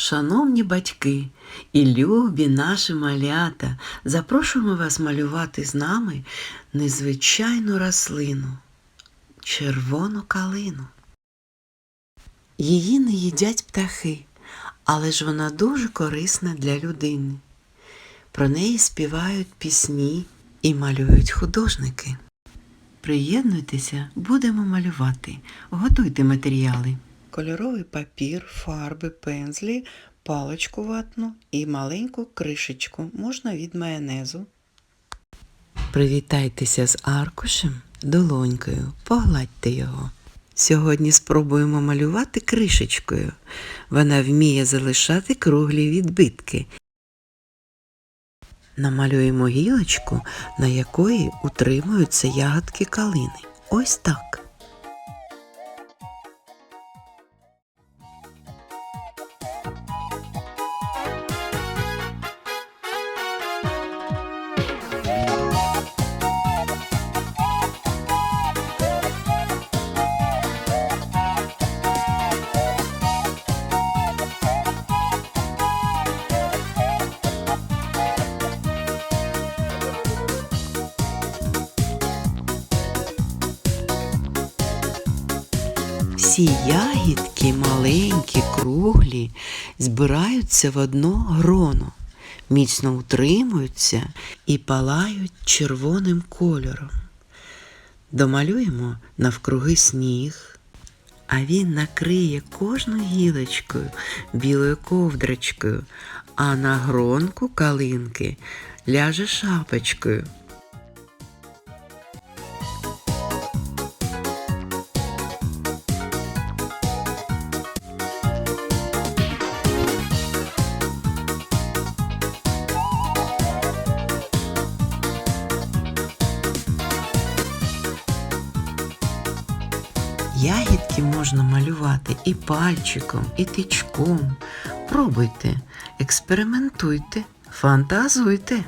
Шановні батьки і любі наші малята, запрошуємо вас малювати з нами незвичайну рослину червону калину. Її не їдять птахи, але ж вона дуже корисна для людини. Про неї співають пісні і малюють художники. Приєднуйтеся, будемо малювати. Готуйте матеріали. Кольоровий папір, фарби, пензлі, паличку ватну і маленьку кришечку можна від майонезу. Привітайтеся з аркушем долонькою, погладьте його. Сьогодні спробуємо малювати кришечкою. Вона вміє залишати круглі відбитки. Намалюємо гілочку, на якої утримуються ягодки калини. Ось так. Всі ягідки маленькі, круглі, збираються в одно гроно, міцно утримуються і палають червоним кольором. Домалюємо навкруги сніг, а він накриє кожну гілочкою білою ковдрочкою, а на гронку калинки ляже шапочкою. Ягідки можна малювати і пальчиком, і тичком. Пробуйте, експериментуйте, фантазуйте.